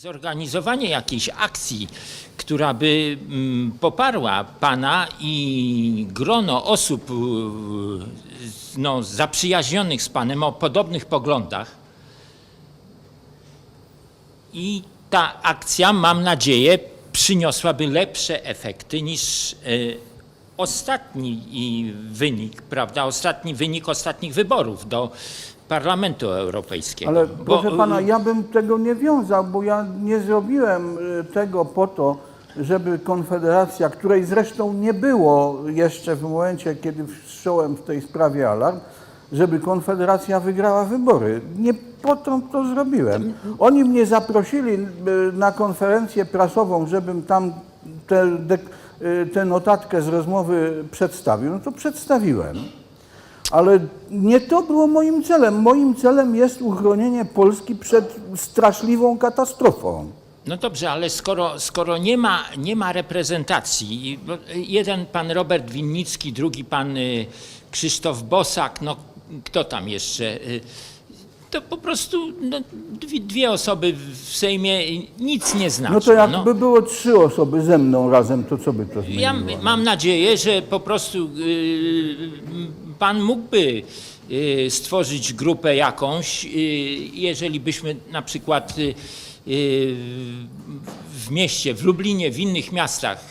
Zorganizowanie jakiejś akcji, która by mm, poparła pana i grono osób y, no, zaprzyjaźnionych z panem o podobnych poglądach. I ta akcja, mam nadzieję, przyniosłaby lepsze efekty niż y, ostatni wynik, prawda? Ostatni wynik ostatnich wyborów do Parlamentu Europejskiego. Ale Bo, proszę pana, y, ja bym tego nie wiązał, bo ja nie zrobiłem y, tego po to, żeby Konfederacja, której zresztą nie było jeszcze w momencie, kiedy wszcząłem w tej sprawie alarm, żeby Konfederacja wygrała wybory. Nie po to to zrobiłem. Oni mnie zaprosili y, na konferencję prasową, żebym tam tę notatkę z rozmowy przedstawił. No to przedstawiłem. Ale nie to było moim celem. Moim celem jest uchronienie Polski przed straszliwą katastrofą. No dobrze, ale skoro, skoro nie, ma, nie ma reprezentacji, jeden pan Robert Winnicki, drugi pan y, Krzysztof Bosak, no kto tam jeszcze? y, To po prostu no, dwie, osoby w Sejmie nic nie znaczą. No to jakby było trzy osoby ze mną razem, to co by to zmieniło? Ja mam nadzieję, że po prostu y, pan mógłby y, stworzyć grupę jakąś, y, jeżeli byśmy na przykład y, w mieście, w Lublinie, w innych miastach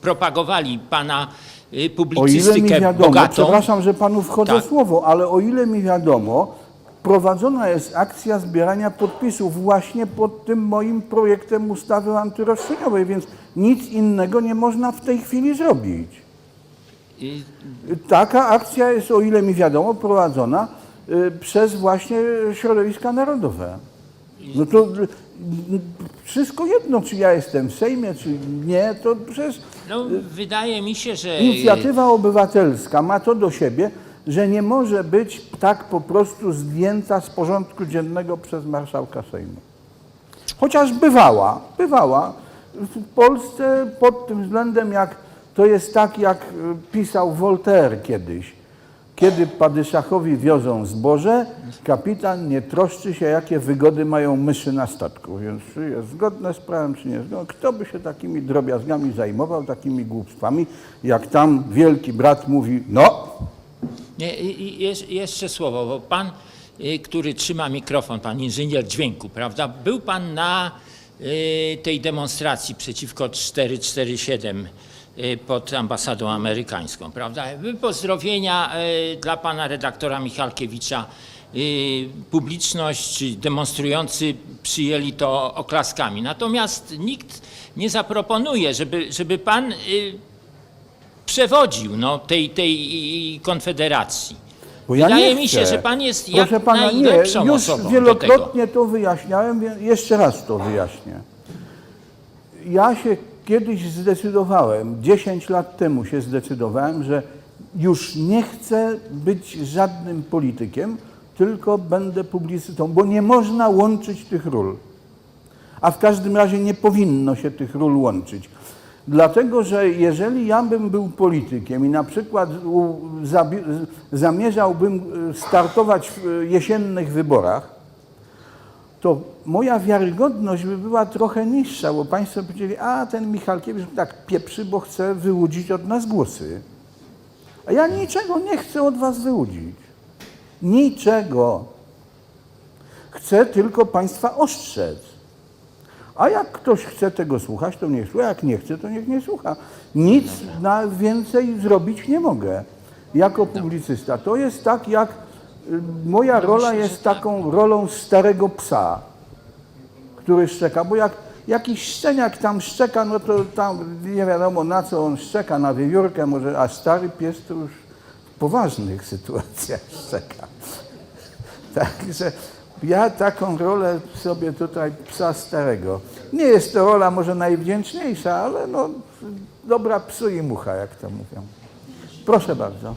propagowali pana y, O ile mi publicystykę wiadomo, bogatą. przepraszam, że panu wchodzę Tak. słowo, ale o ile mi wiadomo, prowadzona jest akcja zbierania podpisów właśnie pod tym moim projektem ustawy antyroszczeniowej, więc nic innego nie można w tej chwili zrobić. Y, Taka akcja jest, o ile mi wiadomo, prowadzona y, przez właśnie środowiska narodowe. No to y, wszystko jedno, czy ja jestem w Sejmie, czy nie, to przecież No, wydaje mi się, że inicjatywa obywatelska ma to do siebie, że nie może być tak po prostu zdjęta z porządku dziennego przez marszałka Sejmu. Chociaż bywała, bywała. W Polsce pod tym względem, jak to jest tak, jak y, pisał Voltaire kiedyś. Kiedy padyszachowi wiozą zboże, kapitan nie troszczy się, jakie wygody mają myszy na statku. Więc czy jest zgodne z prawem, czy nie. No, kto by się takimi drobiazgami zajmował, takimi głupstwami, jak tam wielki brat mówi, no, Nie, jeszcze słowo, bo pan, y, który trzyma mikrofon, pan inżynier dźwięku, prawda? Był pan na y, tej demonstracji przeciwko 447 y, pod ambasadą amerykańską, prawda? Pozdrowienia y, dla pana redaktora Michalkiewicza. Y, Publiczność, czy demonstrujący przyjęli to oklaskami. Natomiast nikt nie zaproponuje, żeby, żeby pan y, przewodził no, tej, tej konfederacji. Bo ja Wydaje mi się, że pan jest Proszę jak pana, nie, już wielokrotnie to wyjaśniałem, więc jeszcze raz to wyjaśnię. Ja się kiedyś zdecydowałem, 10 lat temu się zdecydowałem, że już nie chcę być żadnym politykiem, tylko będę publicytą, bo nie można łączyć tych ról. A w każdym razie nie powinno się tych ról łączyć. Dlatego, że jeżeli ja bym był politykiem i na przykład zamierzałbym y, startować w y, jesiennych wyborach, to moja wiarygodność by była trochę niższa, bo Państwo powiedzieli, a ten Michalkiewicz tak pieprzy, bo chce wyłudzić od nas głosy. A ja niczego nie chcę od Was wyłudzić. Niczego. Chcę tylko Państwa ostrzec. A jak ktoś chce tego słuchać, to niech słucha, jak nie chce, to niech nie słucha. Nic na więcej zrobić nie mogę jako publicysta. To jest tak, jak moja rola jest taką rolą starego psa, który szczeka, bo jak jakiś szczeniak tam szczeka, no to tam nie wiadomo na co on szczeka, na wiewiórkę może, a stary pies to już w poważnych sytuacjach szczeka. Także ja taką rolę sobie tutaj psa starego. Nie jest to rola może najwdzięczniejsza, ale no dobra psu i mucha, jak to mówią. Proszę bardzo.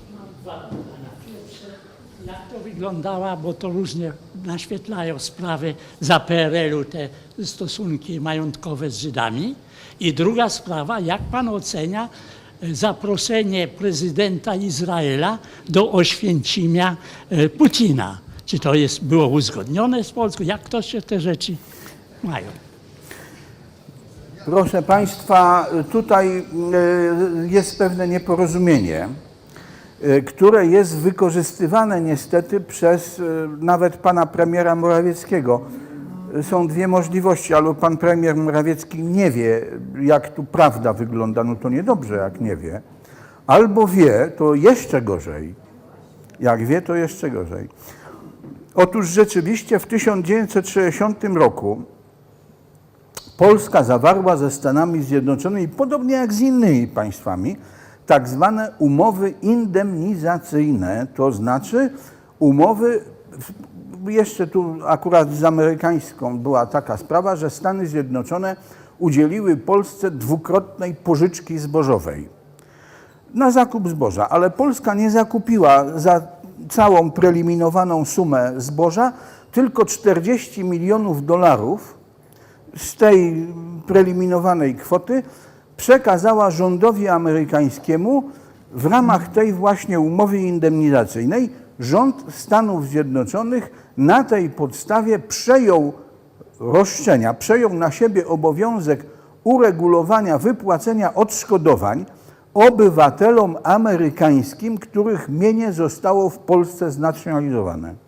Jak to wyglądała, bo to różnie naświetlają sprawy za PRL-u, te stosunki majątkowe z Żydami. I druga sprawa, jak pan ocenia e, zaproszenie prezydenta Izraela do Oświęcimia e, Putina? Czy to jest, było uzgodnione z Polską? Jak to się te rzeczy mają? Proszę Państwa, tutaj e, jest pewne nieporozumienie, które jest wykorzystywane niestety przez e, nawet pana premiera Morawieckiego. E, Są dwie możliwości, albo pan premier Morawiecki nie wie, jak tu prawda wygląda, no to niedobrze, jak nie wie, albo wie, to jeszcze gorzej. Jak wie, to jeszcze gorzej. Otóż rzeczywiście w 1960 roku Polska zawarła ze Stanami Zjednoczonymi, podobnie jak z innymi państwami, tak zwane umowy indemnizacyjne, to znaczy umowy, jeszcze tu akurat z amerykańską była taka sprawa, że Stany Zjednoczone udzieliły Polsce dwukrotnej pożyczki zbożowej. Na zakup zboża, ale Polska nie zakupiła za całą preliminowaną sumę zboża, tylko 40 milionów dolarów z tej preliminowanej kwoty przekazała rządowi amerykańskiemu w ramach tej właśnie umowy indemnizacyjnej. Rząd Stanów Zjednoczonych na tej podstawie przejął roszczenia, przejął na siebie obowiązek uregulowania wypłacenia odszkodowań obywatelom amerykańskim, których mienie zostało w Polsce znacjonalizowane.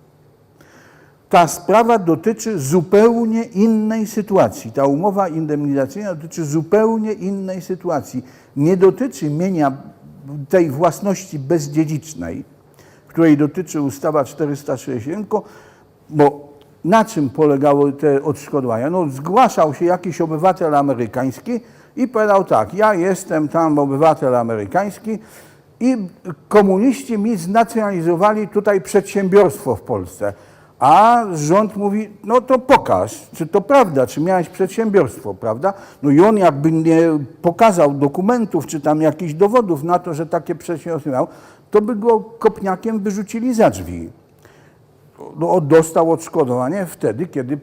Ta sprawa dotyczy zupełnie innej sytuacji. Ta umowa indemnizacyjna dotyczy zupełnie innej sytuacji. Nie dotyczy mienia tej własności bezdziedzicznej, której dotyczy ustawa 467, tylko- bo na czym polegały te odszkodowania? No, zgłaszał się jakiś obywatel amerykański i powiedział tak, ja jestem tam obywatel amerykański i komuniści mi znacjonalizowali tutaj przedsiębiorstwo w Polsce. A rząd mówi, no to pokaż, czy to prawda, czy miałeś przedsiębiorstwo, prawda? No i on jakby nie pokazał dokumentów, czy tam jakichś dowodów na to, że takie przedsiębiorstwo miał, to by go kopniakiem wyrzucili za drzwi. No, dostał odszkodowanie wtedy, kiedy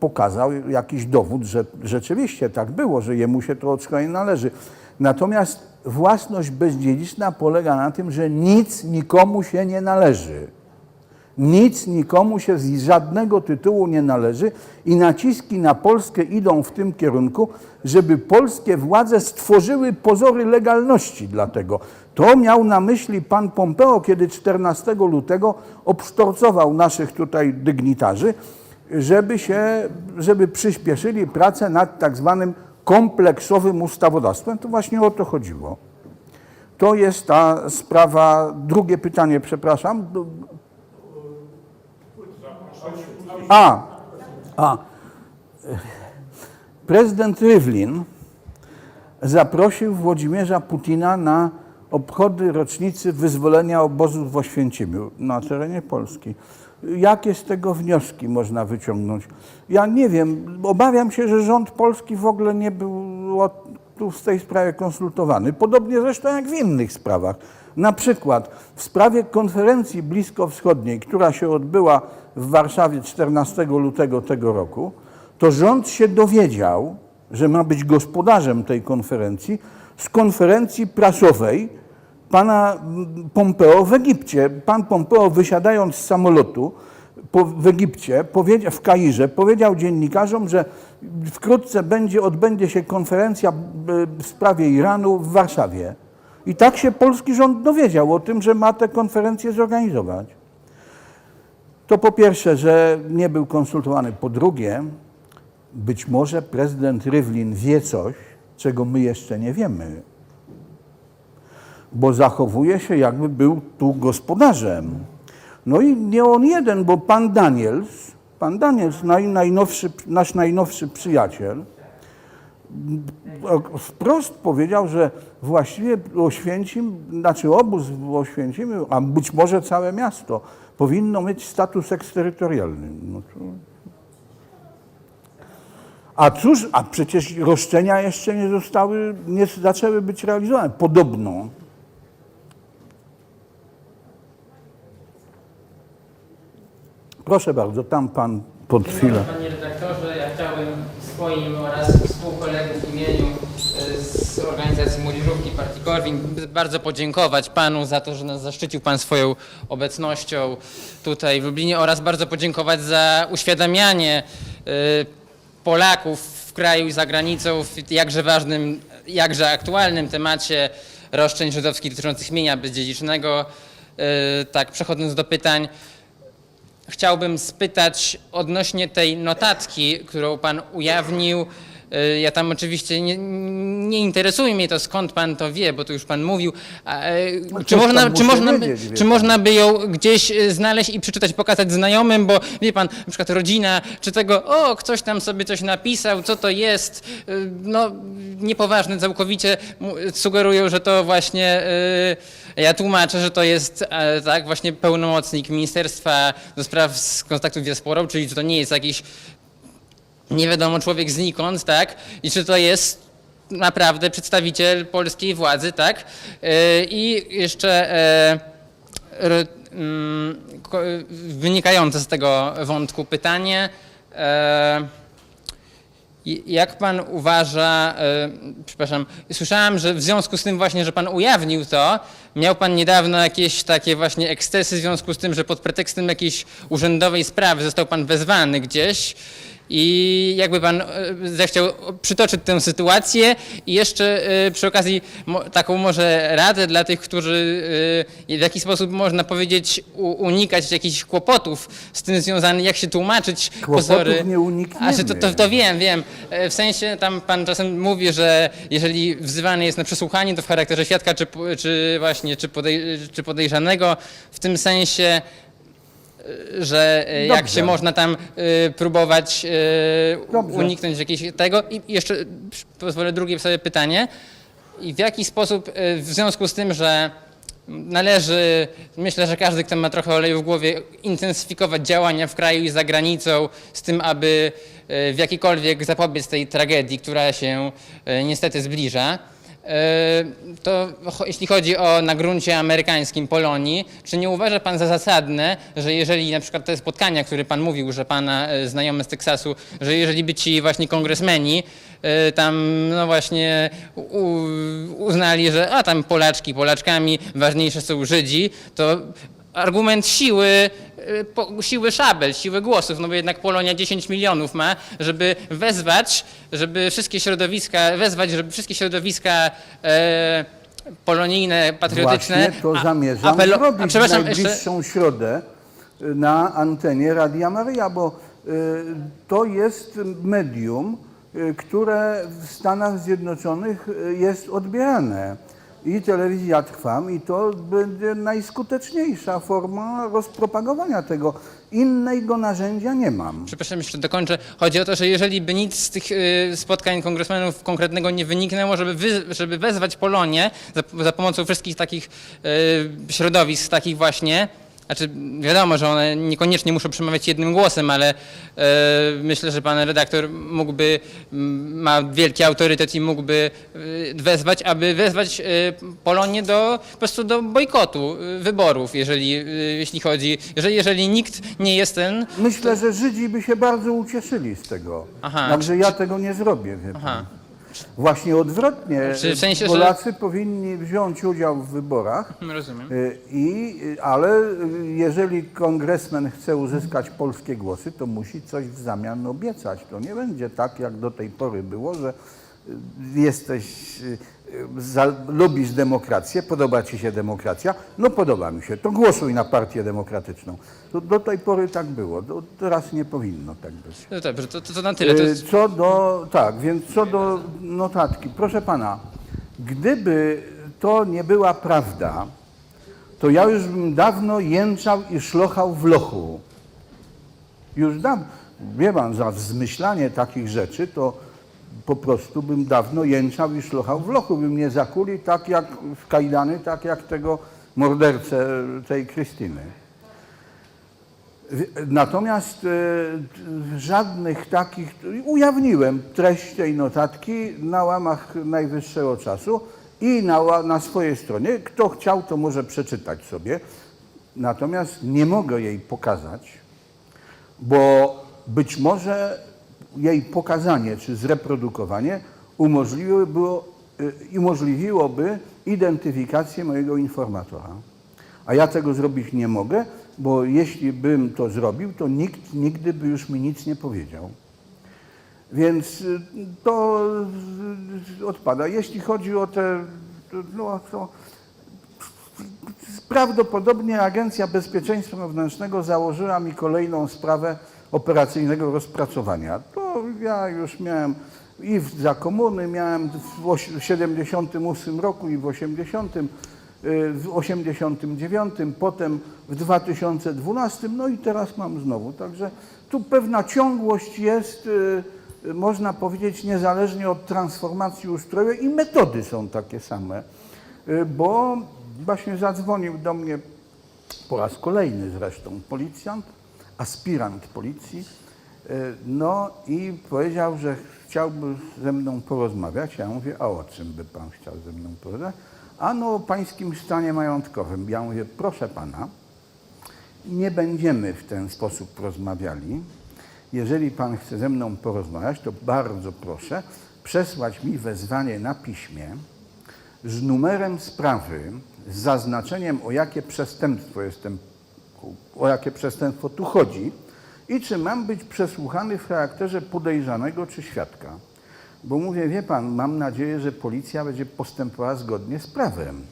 pokazał jakiś dowód, że rzeczywiście tak było, że jemu się to odszkodowanie należy. Natomiast własność bezdziedziczna polega na tym, że nic nikomu się nie należy. Nic nikomu się z żadnego tytułu nie należy i naciski na Polskę idą w tym kierunku, żeby polskie władze stworzyły pozory legalności dla tego. To miał na myśli pan Pompeo, kiedy 14 lutego obsztorcował naszych tutaj dygnitarzy, żeby, się, żeby przyspieszyli pracę nad tak zwanym kompleksowym ustawodawstwem. To właśnie o to chodziło. To jest ta sprawa. Drugie pytanie, przepraszam. A, a. Prezydent Rywlin zaprosił Włodzimierza Putina na obchody rocznicy wyzwolenia obozów w Oświęcimiu na terenie Polski. Jakie z tego wnioski można wyciągnąć? Ja nie wiem. Obawiam się, że rząd polski w ogóle nie był tu w tej sprawie konsultowany. Podobnie zresztą jak w innych sprawach. Na przykład w sprawie konferencji bliskowschodniej, która się odbyła w Warszawie 14 lutego tego roku, to rząd się dowiedział, że ma być gospodarzem tej konferencji z konferencji prasowej pana mm, Pompeo w Egipcie. Pan Pompeo wysiadając z samolotu w Egipcie, w Kairze, powiedział dziennikarzom, że wkrótce będzie, odbędzie się konferencja e, w sprawie Iranu w Warszawie. I tak się polski rząd dowiedział o tym, że ma tę konferencję zorganizować. To po pierwsze, że nie był konsultowany. Po drugie, być może prezydent Rywlin wie coś, czego my jeszcze nie wiemy, bo zachowuje się, jakby był tu gospodarzem. No i nie on jeden, bo pan Daniels, pan Daniels, naj, najnowszy, nasz najnowszy przyjaciel, o- wprost powiedział, że właściwie Oświęcim, znaczy obóz w Oświęcimiu, a być może całe miasto, powinno mieć status eksterytorialny. No to... A cóż, a przecież roszczenia jeszcze nie zostały, nie zaczęły być realizowane. Podobno. Proszę bardzo, tam pan pod chwilę. Panie redaktorze, ja chciałbym w swoim oraz współkolegów w imieniu e, z organizacji Młodzieżówki Partii Korwin bardzo podziękować Panu za to, że nas zaszczycił Pan swoją obecnością tutaj w Lublinie oraz bardzo podziękować za uświadamianie e, Polaków w kraju i za granicą w jakże ważnym, jakże aktualnym temacie roszczeń żydowskich dotyczących mienia bezdziedzicznego. E, Tak, przechodząc do pytań, chciałbym spytać odnośnie tej notatki, którą pan ujawnił. Y, Ja tam oczywiście nie, nie interesuje mnie to, skąd pan to wie, bo to już pan mówił. A, e, No czy, można, czy, można, by- wiedzieć, wie czy można by ją gdzieś y, znaleźć i przeczytać, pokazać znajomym, bo wie pan, na przykład rodzina, czy tego, o, ktoś tam sobie coś napisał, co to jest, y, no niepoważne całkowicie, sugerują, że to właśnie, ja tłumaczę, że to jest e, tak właśnie pełnomocnik Ministerstwa do Spraw z kontaktów z diasporą, czyli że to nie jest jakiś nie wiadomo człowiek znikąd, tak? I czy to jest naprawdę przedstawiciel polskiej władzy, tak? Yy, I jeszcze e, mm, wynikające z tego wątku pytanie. e, Jak pan uważa, e, przepraszam, słyszałem, że w związku z tym właśnie, że pan ujawnił to, miał pan niedawno jakieś takie właśnie ekscesy w związku z tym, że pod pretekstem jakiejś urzędowej sprawy został pan wezwany gdzieś i jakby pan e, zechciał przytoczyć tę sytuację i jeszcze e, przy okazji taką może radę dla tych, którzy e, w jaki sposób można powiedzieć unikać jakichś kłopotów z tym związanych, jak się tłumaczyć Kłopotów pozory. nie unikniemy. A to, to, to wiem, wiem. W sensie tam pan czasem mówi, że jeżeli wzywany jest na przesłuchanie, to w charakterze świadka, czy, czy właśnie, czy, podej, czy podejrzanego, w tym sensie, że e, jak Dobrze. się można tam e, próbować e, Dobrze. uniknąć jakiegoś tego. I jeszcze pozwolę drugie sobie pytanie. I w jaki sposób e, w związku z tym, że należy, myślę, że każdy, kto ma trochę oleju w głowie, intensyfikować działania w kraju i za granicą z tym, aby e, w jakikolwiek zapobiec tej tragedii, która się e, niestety zbliża. E, To jeśli chodzi o na gruncie amerykańskim Polonii, czy nie uważa Pan za zasadne, że jeżeli na przykład te spotkania, które Pan mówił, że Pana e, znajomy z Teksasu, że jeżeli by ci właśnie kongresmeni e, tam no właśnie uznali, że a tam Polaczki Polaczkami, ważniejsze są Żydzi, to argument siły, siły szabel, siły głosów, no bo jednak Polonia 10 milionów ma, żeby wezwać, żeby wszystkie środowiska, wezwać, żeby wszystkie środowiska e, polonijne, patriotyczne, Właśnie to zamierzam apelo- zrobić a w przepraszam, jeszcze, najbliższą środę y, na antenie Radia Maryja, bo y, to jest medium, y, które w Stanach Zjednoczonych y, jest odbierane. I telewizja Trwam i to będzie najskuteczniejsza forma rozpropagowania tego. Innego narzędzia nie mam. przepraszam, jeszcze dokończę. Chodzi o to, że jeżeli by nic z tych y, spotkań kongresmenów konkretnego nie wyniknęło, żeby, wy, żeby wezwać Polonię za, za pomocą wszystkich takich y, środowisk, takich właśnie, znaczy wiadomo, że one niekoniecznie muszą przemawiać jednym głosem, ale y, myślę, że pan redaktor mógłby, m, ma wielki autorytet i mógłby y, wezwać, aby wezwać y, Polonię do, po prostu do bojkotu wyborów, jeżeli, jeśli chodzi, jeżeli, jeżeli nikt nie jest ten, Myślę, że Żydzi by się bardzo ucieszyli z tego. Aha, Także ja tego nie zrobię. Wie pan. Aha. Właśnie odwrotnie. Czy w sensie, że- Polacy powinni wziąć udział w wyborach, Rozumiem. y, i, ale jeżeli kongresmen chce uzyskać polskie głosy, to musi coś w zamian obiecać. To nie będzie tak, jak do tej pory było, że jesteś, y, za, lubisz demokrację, podoba ci się demokracja, no podoba mi się, to głosuj na partię demokratyczną. To do tej pory tak było, do, teraz nie powinno tak być. No dobrze, to, to, to na tyle. To Y, jest, Co do, tak, więc co do notatki, proszę pana, gdyby to nie była prawda, to ja już bym dawno jęczał i szlochał w lochu. Już dawno, wie pan, za wzmyślanie takich rzeczy, to po prostu bym dawno jęczał i szlochał w lochu, by mnie zakuli tak jak w kajdany, tak jak tego mordercę tej Krystyny. Natomiast e, żadnych takich, ujawniłem treść tej notatki na łamach najwyższego czasu i na, na swojej stronie. Kto chciał, to może przeczytać sobie. Natomiast nie mogę jej pokazać, bo być może jej pokazanie czy zreprodukowanie umożliwiłoby, y, umożliwiłoby identyfikację mojego informatora. A ja tego zrobić nie mogę, bo jeśli bym to zrobił, to nikt nigdy by już mi nic nie powiedział. Więc y, to y, odpada. Jeśli chodzi o te, no to prawdopodobnie Agencja Bezpieczeństwa Wewnętrznego założyła mi kolejną sprawę operacyjnego rozpracowania. To ja już miałem i za komuny miałem w oś- 78 roku i w 80, y, w 89, potem w 2012, no i teraz mam znowu. Także tu pewna ciągłość jest, y, y, można powiedzieć, niezależnie od transformacji ustrojowej i metody są takie same. Bo właśnie zadzwonił do mnie po raz kolejny zresztą policjant, aspirant policji, y, no i powiedział, że chciałby ze mną porozmawiać. Ja mówię, a o czym by pan chciał ze mną porozmawiać? A no o pańskim stanie majątkowym. Ja mówię, proszę pana, nie będziemy w ten sposób rozmawiali. Jeżeli pan chce ze mną porozmawiać, to bardzo proszę przesłać mi wezwanie na piśmie z numerem sprawy, z zaznaczeniem o jakie przestępstwo jestem, o jakie przestępstwo tu chodzi i czy mam być przesłuchany w charakterze podejrzanego czy świadka. Bo mówię, wie pan, mam nadzieję, że policja będzie postępowała zgodnie z prawem.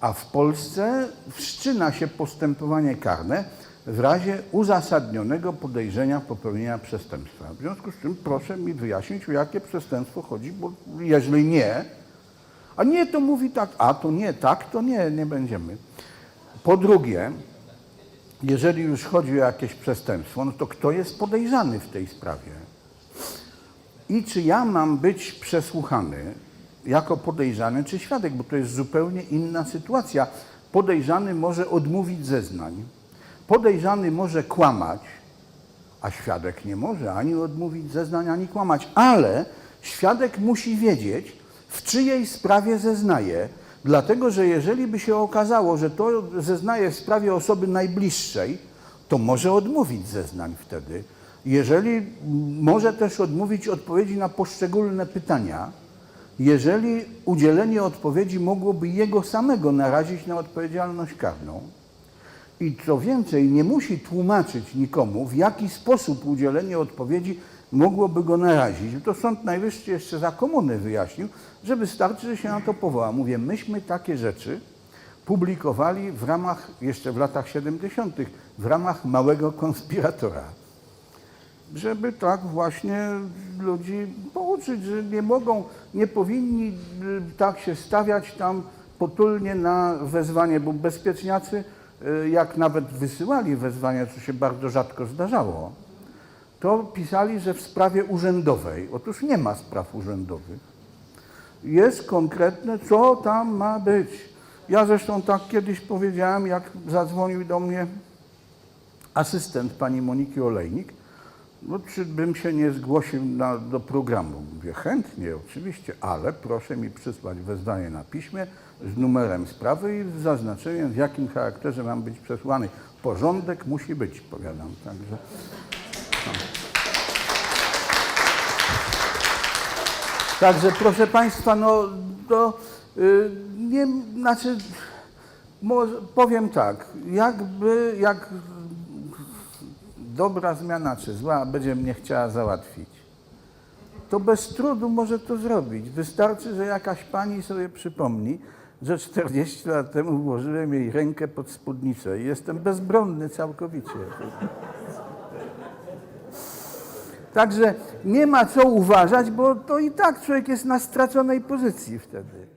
A w Polsce wszczyna się postępowanie karne w razie uzasadnionego podejrzenia popełnienia przestępstwa. W związku z czym proszę mi wyjaśnić, o jakie przestępstwo chodzi, bo jeżeli nie, a nie, to mówi tak, a to nie, tak, to nie, nie będziemy. Po drugie, jeżeli już chodzi o jakieś przestępstwo, no to kto jest podejrzany w tej sprawie? I czy ja mam być przesłuchany jako podejrzany czy świadek, bo to jest zupełnie inna sytuacja. Podejrzany może odmówić zeznań, podejrzany może kłamać, a świadek nie może ani odmówić zeznań, ani kłamać, ale świadek musi wiedzieć, w czyjej sprawie zeznaje, dlatego że jeżeli by się okazało, że to zeznaje w sprawie osoby najbliższej, to może odmówić zeznań wtedy. Jeżeli może też odmówić odpowiedzi na poszczególne pytania, jeżeli udzielenie odpowiedzi mogłoby jego samego narazić na odpowiedzialność karną. I co więcej, nie musi tłumaczyć nikomu, w jaki sposób udzielenie odpowiedzi mogłoby go narazić. To Sąd Najwyższy jeszcze za komuny wyjaśnił, że wystarczy, że się na to powoła. Mówię, myśmy takie rzeczy publikowali w ramach, jeszcze w latach 70., w ramach małego konspiratora żeby tak właśnie ludzi pouczyć, że nie mogą, nie powinni y, tak się stawiać tam potulnie na wezwanie, bo bezpieczniacy, y, jak nawet wysyłali wezwania, co się bardzo rzadko zdarzało, to pisali, że w sprawie urzędowej. Otóż nie ma spraw urzędowych. Jest konkretne, co tam ma być. Ja zresztą tak kiedyś powiedziałem, jak zadzwonił do mnie asystent pani Moniki Olejnik, no, czy bym się nie zgłosił na, do programu? Mówię, chętnie, oczywiście, ale proszę mi przysłać wezwanie na piśmie z numerem sprawy i z zaznaczeniem, w jakim charakterze mam być przesłany. Porządek musi być, powiadam. Także. Także proszę Państwa, no to y, nie, znaczy, może, powiem tak, jakby, jak dobra zmiana czy zła będzie mnie chciała załatwić, to bez trudu może to zrobić. Wystarczy, że jakaś pani sobie przypomni, że 40 lat temu włożyłem jej rękę pod spódnicę i jestem bezbronny całkowicie. Także nie ma co uważać, bo to i tak człowiek jest na straconej pozycji wtedy.